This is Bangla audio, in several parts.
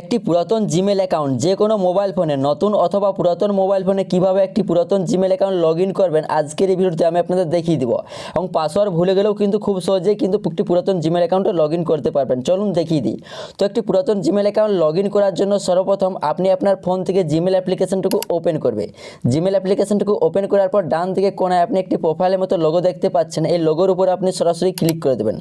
একটি পুরাতন জিমেল অ্যাকাউন্ট যে কোনো মোবাইল ফোনে নতুন অথবা পুরাতন মোবাইল ফোনে কীভাবে একটি পুরাতন জিমেল অ্যাকাউন্ট লগ করবেন, আজকের এই ভিডিওতে আমি আপনাদের দেখিয়ে দিব। এবং পাসওয়ার্ড ভুলে গেলেও কিন্তু খুব সহজেই কিন্তু একটি পুরাতন জিমেল অ্যাকাউন্টে লগ করতে পারবেন। চলুন দেখিয়ে দিই। তো একটি পুরাতন জিমেল অ্যাকাউন্ট লগ করার জন্য সর্বপ্রথম আপনি আপনার ফোন থেকে জিমেল অ্যাপ্লিকেশনটুকু ওপেন করবে। জিমেল অ্যাপ্লিকেশনটুকু ওপেন করার পর ডান দিকে কোনায় আপনি একটি প্রোফাইলের মতো লোগো দেখতে পাচ্ছেন। এই লোগোর উপর আপনি সরাসরি ক্লিক করে দেবেন।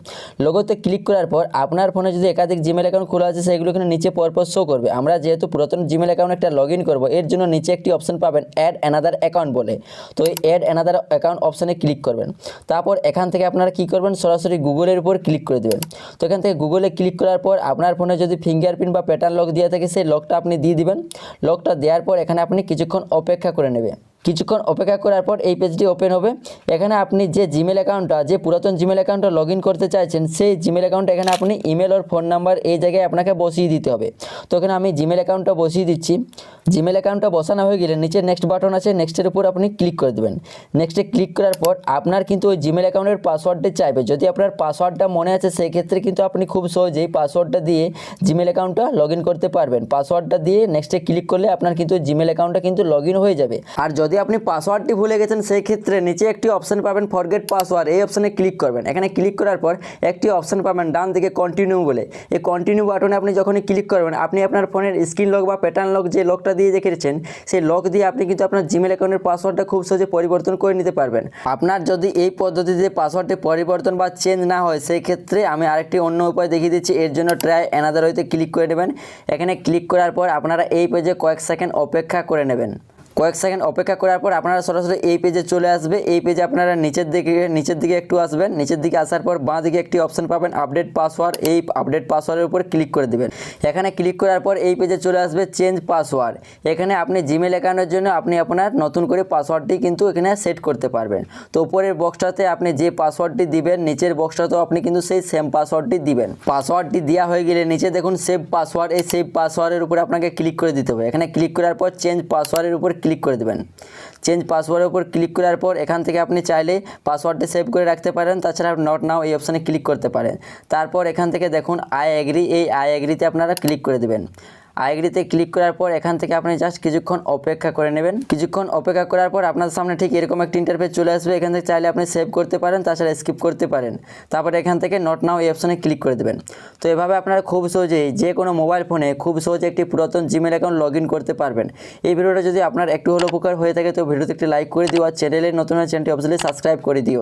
লোগোতে ক্লিক করার পর আপনার ফোনে যদি একাধিক জিমেল অ্যাকাউন্ট খোলা আছে, সেগুলো এখানে নিচে পরপর শো করবে। আমরা যেহেতু পুরাতন জিমেল অ্যাকাউন্ট একটা লগ ইন করব, এর জন্য নিচে একটি অপশন পাবেন অ্যাড অ্যানাদার অ্যাকাউন্ট বলে। তো এই অ্যাড অ্যানাদার অ্যাকাউন্ট অপশানে ক্লিক করবেন। তারপর এখান থেকে আপনারা কী করবেন? সরাসরি গুগলের উপর ক্লিক করে দেবেন। তো এখান থেকে গুগলে ক্লিক করার পর আপনার ফোনে যদি ফিঙ্গারপ্রিন্ট বা প্যাটার্ন লক দেওয়া থাকে, সেই লকটা আপনি দিয়ে দিবেন। লকটা দেওয়ার পর এখানে আপনি কিছুক্ষণ অপেক্ষা করে নেবে কিছুক্ষণ অপেক্ষা করার পর এই পেজটি ওপেন হবে। এখানে আপনি যে জিমেল অ্যাকাউন্টটা যে পুরাতন জিমেল অ্যাকাউন্টটা লগ করতে চাইছেন, সেই জিমেল অ্যাকাউন্টটা এখানে আপনি ইমেল ওর ফোন নাম্বার এই জায়গায় আপনাকে বসিয়ে দিতে হবে। তো এখানে আমি জিমেল অ্যাকাউন্টটা বসিয়ে দিচ্ছি। জিমেল অ্যাকাউন্টটা বসানো হয়ে গেলে নিচে নেক্সট বাটন আছে নেক্সটের উপর আপনি ক্লিক করে দেবেন। নেক্সটে ক্লিক করার পর আপনার কিন্তু ওই জিমেল অ্যাকাউন্টের পাসওয়ার্ডটা চাইবে। যদি আপনার পাসওয়ার্ডটা মনে আছে, সেই ক্ষেত্রে কিন্তু আপনি খুব সহজেই পাসওয়ার্ডটা দিয়ে জিমেল অ্যাকাউন্টটা লগ করতে পারবেন। পাসওয়ার্ডটা দিয়ে নেক্সটে ক্লিক করলে আপনার কিন্তু জিমেল অ্যাকাউন্টটা কিন্তু লগ হয়ে যাবে। আর যদি আপনি পাসওয়ার্ডটি ভুলে গেছেন সেই ক্ষেত্রে নিচে একটি অপশন পাবেন ফরগেট পাসওয়ার্ড এই অপশানে ক্লিক করবেন। এখানে ক্লিক করার পর একটি অপশন পাবেন, ডান দিকে কন্টিনিউ বলে। এই কন্টিনিউ বাটনে আপনি যখনই ক্লিক করবেন, আপনি আপনার ফোনের স্ক্রিন লক বা প্যাটার্ন লক যে লকটা দিয়ে রেখেছেন, সেই লক দিয়ে আপনি কিন্তু আপনার জিমেল অ্যাকাউন্টের পাসওয়ার্ডটা খুব সহজে পরিবর্তন করে নিতে পারবেন। আপনার যদি এই পদ্ধতিতে পাসওয়ার্ডটি পরিবর্তন বা চেঞ্জ না হয় সেই ক্ষেত্রে আমি আরেকটি অন্য উপায় দেখিয়ে দিচ্ছি। এর জন্য ট্রাই অ্যানাদার হইতে ক্লিক করে নেবেন। এখানে ক্লিক করার পর আপনারা এই পেজে কয়েক সেকেন্ড অপেক্ষা করে নেবেন। কয়েক সেকেন্ড অপেক্ষা করার পর আপনারা সরাসরি এই পেজে চলে আসবে। এই পেজে আপনারা নিচের দিকে নিচের দিকে একটু আসবেন। নিচের দিকে আসার পর বাঁ দিকে একটি অপশন পাবেন আপডেট পাসওয়ার্ড এই আপডেট পাসওয়ার্ডের উপর ক্লিক করে দেবেন। এখানে ক্লিক করার পর এই পেজে চলে আসবে চেঞ্জ পাসওয়ার্ড এখানে আপনি জিমেল অ্যাকাউন্টের জন্য আপনি আপনার নতুন করে পাসওয়ার্ডটি কিন্তু এখানে সেট করতে পারবেন। তো উপরের বক্সটাতে আপনি যে পাসওয়ার্ডটি দিবেন, নিচের বক্সটাতেও আপনি কিন্তু সেই সেম পাসওয়ার্ডটি দিবেন। পাসওয়ার্ডটি দেওয়া হয়ে গেলে নিচে দেখুন সেভ পাসওয়ার্ড এই সেভ পাসওয়ার্ডের উপরে আপনাকে ক্লিক করে দিতে হবে। এখানে ক্লিক করার পর চেঞ্জ পাসওয়ার্ডের উপর ক্লিক করে দেবেন। চেঞ্জ পাসওয়ার্ডের উপর ক্লিক করার পর এখান থেকে আপনি চাইলে পাসওয়ার্ডটি সেভ করে রাখতে পারেন, তাছাড়া নট নাও এই অপশানে ক্লিক করতে পারেন। তারপর এখান থেকে দেখুন আই অ্যাগ্রি এই আই অ্যাগ্রিতে আপনারা ক্লিক করে দেবেন। আইগ্রিতে ক্লিক করার পর এখান থেকে আপনি জাস্ট কিছুক্ষণ অপেক্ষা করে নেবেন। কিছুক্ষণ অপেক্ষা করার পর আপনার সামনে ঠিক এরকম একটা ইন্টারফেস চলে আসবে। এখান থেকে চাইলে আপনি সেভ করতে পারেন, তাছাড়া স্কিপ করতে পারেন। তারপরে এখান থেকে নট নাও এই অপশানে ক্লিক করে দেবেন। তো এভাবে আপনারা খুব সহজেই যে কোনো মোবাইল ফোনে খুব সহজে একটি পুরাতন জিমেল অ্যাকাউন্ট লগ ইন করতে পারবেন। এই ভিডিওটা যদি আপনার একটু হলো উপকার হয়ে থাকে, তো ভিডিওতে একটি লাইক করে দিও আর চ্যানেলে নতুন চ্যানেলটি অবশ্যই সাবস্ক্রাইব করে দিও।